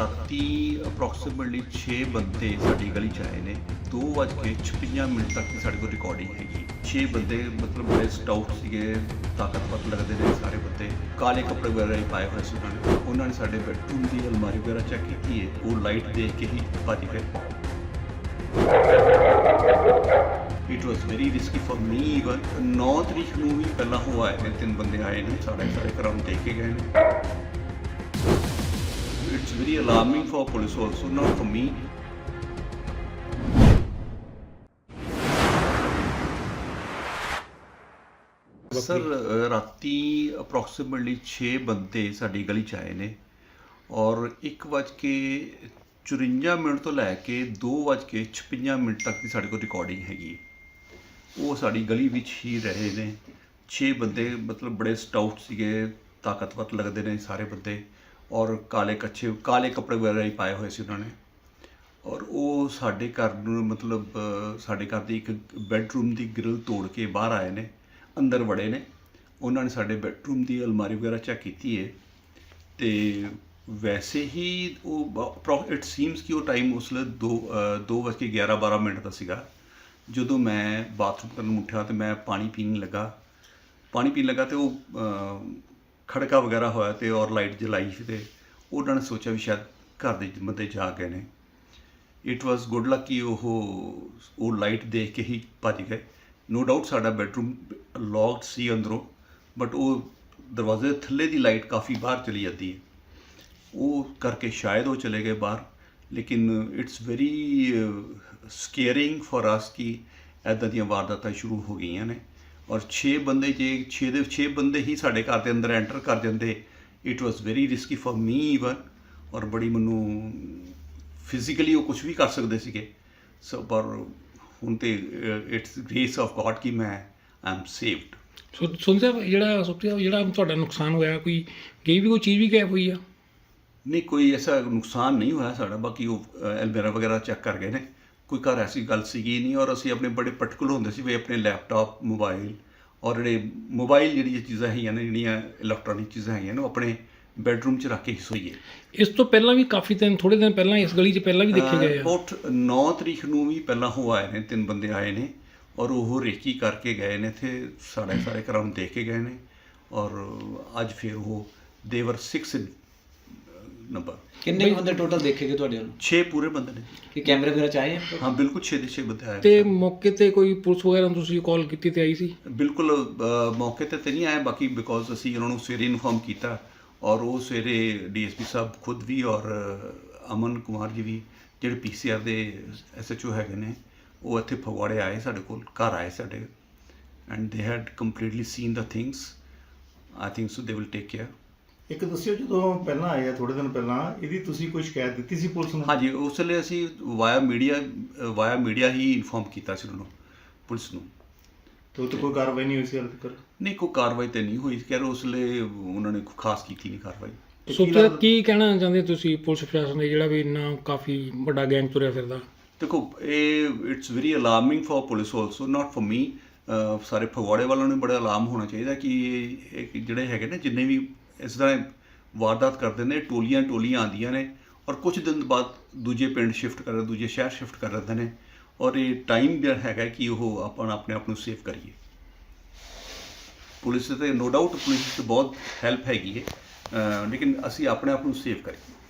ਰਾਤੀ ਅਪਰੋਕਸੀਮੇਟਲੀ 6 ਬੰਦੇ ਸਾਡੀ ਗਲੀ ਚ ਆਏ ਨੇ। 2:56 ਮਿੰਟ ਤੱਕ ਦੀ ਸਾਡੇ ਕੋਲ ਰਿਕਾਰਡਿੰਗ ਹੈਗੀ। 6 ਬੰਦੇ ਮਤਲਬ ਬੜੇ ਸਟਾਊਟ ਸੀਗੇ, ਤਾਕਤਵਰ ਲੱਗਦੇ ਨੇ ਸਾਰੇ ਬੰਦੇ। ਕਾਲੇ ਕੱਪੜੇ ਵਗੈਰਾ ਹੀ ਪਾਏ ਹੋਏ ਸੀ ਉਹਨਾਂ ਨੇ। ਉਹਨਾਂ ਨੇ ਸਾਡੇ ਬੈਡਰੂਮ ਦੀ ਅਲਮਾਰੀ ਵਗੈਰਾ ਚੈੱਕ ਕੀਤੀ ਹੈ। ਉਹ ਲਾਈਟ ਦੇਖ ਕੇ ਹੀ ਭੱਜ ਗਏ। It was very risky for me even 9 ਤਰੀਕ ਨੂੰ ਵੀ ਪਹਿਲਾਂ ਉਹ ਆਏ ਨੇ, ਤਿੰਨ ਬੰਦੇ ਆਏ ਨੇ। ਸਾਡੇ ਸਾਰੇ ਘਰਾਂ ਨੂੰ ਦੇਖ ਕੇ ਗਏ ਨੇ। It's very alarming for police also, not for me. Sir ਰਾਤੀ ਅਪਰੋਕਸੀਮੇਟਲੀ 6 ਬੰਦੇ ਸਾਡੀ ਗਲੀ ਚ ਆਏ ਨੇ ਔਰ 1:54 ਮਿੰਟ ਤੋਂ ਲੈ ਕੇ 2:56 ਮਿੰਟ ਤੱਕ ਦੀ ਸਾਡੇ ਕੋਲ ਰਿਕਾਰਡਿੰਗ ਹੈਗੀ ਉਹ ਸਾਡੀ ਗਲੀ ਵਿੱਚ ਹੀ ਰਹੇ ਨੇ। 6 ਬੰਦੇ ਮਤਲਬ ਬੜੇ ਸਟਾਊਟ ਸੀਗੇ ਤਾਕਤਵਰ ਲੱਗਦੇ ਨੇ ਸਾਰੇ ਬੰਦੇ। ਔਰ ਕਾਲੇ ਕੱਛੇ, ਕਾਲੇ ਕੱਪੜੇ ਵਗੈਰਾ ਹੀ ਪਾਏ ਹੋਏ ਸੀ ਉਹਨਾਂ ਨੇ। ਔਰ ਉਹ ਸਾਡੇ ਘਰ ਨੂੰ ਮਤਲਬ, ਸਾਡੇ ਘਰ ਦੀ ਇੱਕ ਬੈੱਡਰੂਮ ਦੀ ਗ੍ਰਿਲ ਤੋੜ ਕੇ ਬਾਹਰ ਆਏ ਨੇ, ਅੰਦਰ ਵੜੇ ਨੇ। ਉਹਨਾਂ ਨੇ ਸਾਡੇ ਬੈੱਡਰੂਮ ਦੀ ਅਲਮਾਰੀ ਵਗੈਰਾ ਚੈੱਕ ਕੀਤੀ ਹੈ ਤੇ ਵੈਸੇ ਹੀ ਉਹ ਇਟ ਸੀਮਸ ਕਿ ਉਹ ਟਾਈਮ ਉਸ ਵੇਲੇ 2 2:11 12 ਮਿੰਟ ਦਾ ਸੀਗਾ। ਜਦੋਂ ਮੈਂ ਬਾਥਰੂਮ ਕਰਨ ਨੂੰ ਉੱਠਿਆ ਤੇ ਮੈਂ ਪਾਣੀ ਪੀਣ ਲੱਗਾ। ਪਾਣੀ ਪੀਣ ਲੱਗਾ ਤੇ ਉਹ ਖੜਕਾ ਵਗੈਰਾ ਹੋਇਆ ਤੇ ਔਰ ਲਾਈਟ ਜਲਾਈ ਸੀ ਤੇ ਉਹਨਾਂ ਨੇ ਸੋਚਿਆ ਵੀ ਸ਼ਾਇਦ ਘਰ ਦੇ ਬੰਦੇ ਜਾ ਗਏ ਨੇ। ਇਟ ਵਾਸ ਗੁੱਡ ਲੱਕ ਕਿ ਉਹ ਉਹ ਲਾਈਟ ਦੇਖ ਕੇ ਹੀ ਭੱਜ ਗਏ। ਨੋ ਡਾਊਟ ਸਾਡਾ ਬੈਡਰੂਮ ਲੌਕਡ ਸੀ ਅੰਦਰੋਂ ਬਟ ਉਹ ਦਰਵਾਜ਼ੇ ਦੇ ਥੱਲੇ ਦੀ ਲਾਈਟ ਕਾਫੀ ਬਾਹਰ ਚਲੀ ਜਾਂਦੀ ਹੈ। ਉਹ ਕਰਕੇ ਸ਼ਾਇਦ ਉਹ ਚਲੇ ਗਏ ਬਾਹਰ, ਲੇਕਿਨ it's very scaring for us ਕਿ ਐਦਾਂ ਦੀਆਂ ਵਾਰਦਾਤਾਂ ਸ਼ੁਰੂ ਹੋ ਗਈਆਂ ਨੇ। ਔਰ 6 ਬੰਦੇ ਜੇ 6 ਦੇ 6 ਬੰਦੇ ਹੀ ਸਾਡੇ ਘਰ ਦੇ ਅੰਦਰ ਐਂਟਰ ਕਰ ਜਾਂਦੇ it was very risky for me even ਔਰ ਬੜੀ ਮੈਨੂੰ ਫਿਜ਼ੀਕਲੀ ਉਹ ਕੁਝ ਵੀ ਕਰ ਸਕਦੇ ਸੀਗੇ। ਸੋ ਪਰ ਹੁਣ ਤੇ ਇਟਸ ਗ੍ਰੇਸ ਆਫ ਗॉड ਕਿ ਮੈਂ ਆਈ ਐਮ ਸੇਵਡ ਸੁ- ਸੁਣ ਸਾਹਿਬ ਜਿਹੜਾ ਸੁਪਰੀਆ ਜਿਹੜਾ ਤੁਹਾਡਾ ਨੁਕਸਾਨ ਹੋਇਆ ਕੋਈ ਗਈ ਵੀ ਕੋਈ ਚੀਜ਼ ਵੀ ਗਾਇਬ ਹੋਈ ਆ? ਨਹੀਂ ਕੋਈ ਐਸਾ ਨੁਕਸਾਨ ਨਹੀਂ ਹੋਇਆ ਸਾਡਾ ਬਾਕੀ ਉਹ ਐਲਮੇਰਾ ਵਗੈਰਾ ਚੈੱਕ ਕਰ ਗਏ ਨੇ। ਕੋਈ ਘਰ ਐਸੀ ਗੱਲ ਸੀਗੀ ਨਹੀਂ ਔਰ ਅਸੀਂ ਆਪਣੇ ਬੜੇ ਪਾਰਟਿਕੂਲਰ ਹੁੰਦੇ ਸੀ ਵੀ ਆਪਣੇ ਲੈਪਟਾਪ ਮੋਬਾਈਲ ਔਰ ਜਿਹੜੇ ਮੋਬਾਈਲ ਜਿਹੜੀਆਂ ਚੀਜ਼ਾਂ ਹੈਗੀਆਂ ਨੇ ਜਿਹੜੀਆਂ ਇਲੈਕਟ੍ਰੋਨਿਕ ਚੀਜ਼ਾਂ ਹੈਗੀਆਂ ਨੇ ਉਹ ਆਪਣੇ ਬੈਡਰੂਮ 'ਚ ਰੱਖ ਕੇ ਹੀ ਸੋਈਏ। ਇਸ ਤੋਂ ਪਹਿਲਾਂ ਵੀ ਕਾਫੀ ਦਿਨ ਥੋੜੇ ਦਿਨ ਪਹਿਲਾਂ ਇਸ ਗਲੀ 'ਚ ਪਹਿਲਾਂ ਵੀ ਦੇਖੇ ਗਏ ਆ? ਅਬਾਊਟ 9 ਤਰੀਕ ਨੂੰ ਵੀ ਪਹਿਲਾਂ ਉਹ ਆਏ ਨੇ ਤਿੰਨ ਬੰਦੇ ਆਏ ਨੇ ਔਰ ਉਹ ਰੇਕੀ ਕਰਕੇ ਗਏ ਨੇ ਤੇ ਸਾਡੇ ਸਾਰੇ ਘਰਾਂ ਨੂੰ ਦੇਖ ਕੇ ਗਏ ਨੇ ਔਰ ਅੱਜ ਫਿਰ ਉਹ ਦੇਵਰ 6 ਨੰਬਰ। ਕਿੰਨੇ ਕੁ ਬੰਦੇ ਟੋਟਲ ਦੇਖੇ ਗਏ ਤੁਹਾਡੇ ਵੱਲੋਂ? 6 ਪੂਰੇ ਬੰਦੇ ਨੇ। ਕਿ ਕੈਮਰੇ ਵਗੈਰਾ ਚਾਹੇ ਆ? ਹਾਂ ਬਿਲਕੁਲ 6 ਦੇ 6 ਬੰਦੇ ਆਏ ਤੇ ਮੌਕੇ ਤੇ ਕੋਈ ਪੁਲਿਸ ਵਗੈਰਾ ਨੂੰ ਤੁਸੀਂ ਕਾਲ ਕੀਤੀ ਤੇ ਆਈ ਸੀ? ਬਿਲਕੁਲ ਅ, ਮੌਕੇ ਤੇ ਤੇ ਨਹੀਂ ਆਏ ਬਾਕੀ ਬਿਕੋਜ਼ ਅਸੀਂ ਉਹਨਾਂ ਨੂੰ ਸਵੇਰੇ ਇਨਫੋਰਮ ਕੀਤਾ ਔਰ ਉਹ ਸਵੇਰੇ ਡੀਐਸਪੀ ਸਾਹਿਬ ਖੁਦ ਵੀ ਔਰ ਅ, ਅਮਨ ਕੁਮਾਰ ਜੀ ਵੀ ਜਿਹੜੇ ਪੀਸੀਆਰ ਦੇ ਐਸਐਚਓ ਹੈਗੇ ਨੇ ਉਹ ਇੱਥੇ ਫਗਵਾੜੇ ਆਏ ਸਾਡੇ ਕੋਲ ਘਰ ਆਏ ਸਾਡੇ। And they had completely seen the things I think so they will take care ਇੱਕ ਦੱਸਿਓ ਜਦੋਂ ਪਹਿਲਾਂ ਆਏ ਆ ਥੋੜੇ ਦਿਨ ਪਹਿਲਾਂ ਇਹਦੀ ਤੁਸੀਂ ਕੋਈ ਸ਼ਿਕਾਇਤ ਦਿੱਤੀ ਸੀ ਪੁਲਿਸ ਨੂੰ? ਹਾਂਜੀ ਉਸ ਵੇਲੇ ਅਸੀਂ ਵਾਇਆ ਮੀਡੀਆ ਵਾਇਆ ਮੀਡੀਆ ਹੀ ਇਨਫੋਰਮ ਕੀਤਾ ਸੀ ਉਹਨਾਂ ਨੂੰ ਪੁਲਿਸ ਨੂੰ। ਤੇ ਤੇ ਕੋਈ ਕਾਰਵਾਈ ਨਹੀਂ ਹੋਈ ਸੀ ਹਾਲੇ ਤੱਕ ਨਹੀਂ ਕੋਈ ਕਾਰਵਾਈ ਤੇ ਨਹੀਂ ਹੋਈ। ਕਹਿ ਉਸ ਵੇਲੇ ਉਹਨਾਂ ਨੇ ਕੋਈ ਖਾਸ ਕੀਤੀ ਨਹੀਂ ਕਾਰਵਾਈ। ਤੇ ਕੀ ਕਹਿਣਾ ਚਾਹੁੰਦੇ ਤੁਸੀਂ ਪੁਲਿਸ ਪ੍ਰਸ਼ਾਸਨ ਦੇ ਜਿਹੜਾ ਵੀ ਇੰਨਾ ਕਾਫੀ ਵੱਡਾ ਗੈਂਗ ਤੁਰਿਆ ਫਿਰਦਾ? ਦੇਖੋ ਇਹ it's very alarming for police also not for me ਸਾਰੇ ਫਗਵਾੜੇ ਵਾਲਿਆਂ ਨੂੰ ਬੜਾ ਅਲਾਰਮ ਹੋਣਾ ਚਾਹੀਦਾ ਕਿ ਇਹ ਜਿਹੜੇ ਹੈਗੇ ਨੇ ਜਿੰਨੇ ਵੀ ਇਸ ਤਰ੍ਹਾਂ ਵਾਰਦਾਤ ਕਰਦੇ ਨੇ, ਟੋਲੀਆਂ ਟੋਲੀਆਂ ਆਉਂਦੀਆਂ ਨੇ ਔਰ ਕੁਝ ਦਿਨ ਬਾਅਦ ਦੂਜੇ ਪਿੰਡ ਸ਼ਿਫਟ ਕਰ ਦੂਜੇ ਸ਼ਹਿਰ ਸ਼ਿਫਟ ਕਰ ਦਿੰਦੇ ਨੇ ਔਰ ਇਹ ਟਾਈਮ ਜਿਹੜਾ ਹੈਗਾ ਕਿ ਉਹ ਆਪਾਂ ਆਪਣੇ ਆਪ ਨੂੰ ਸੇਵ ਕਰੀਏ। ਪੁਲਿਸ ਤੇ ਨੋ ਡਾਊਟ ਪੁਲਿਸ ਤੇ ਬਹੁਤ ਹੈਲਪ ਹੈਗੀ ਹੈ ਲੇਕਿਨ ਅਸੀਂ ਆਪਣੇ ਆਪ ਨੂੰ ਸੇਵ ਕਰੀਏ।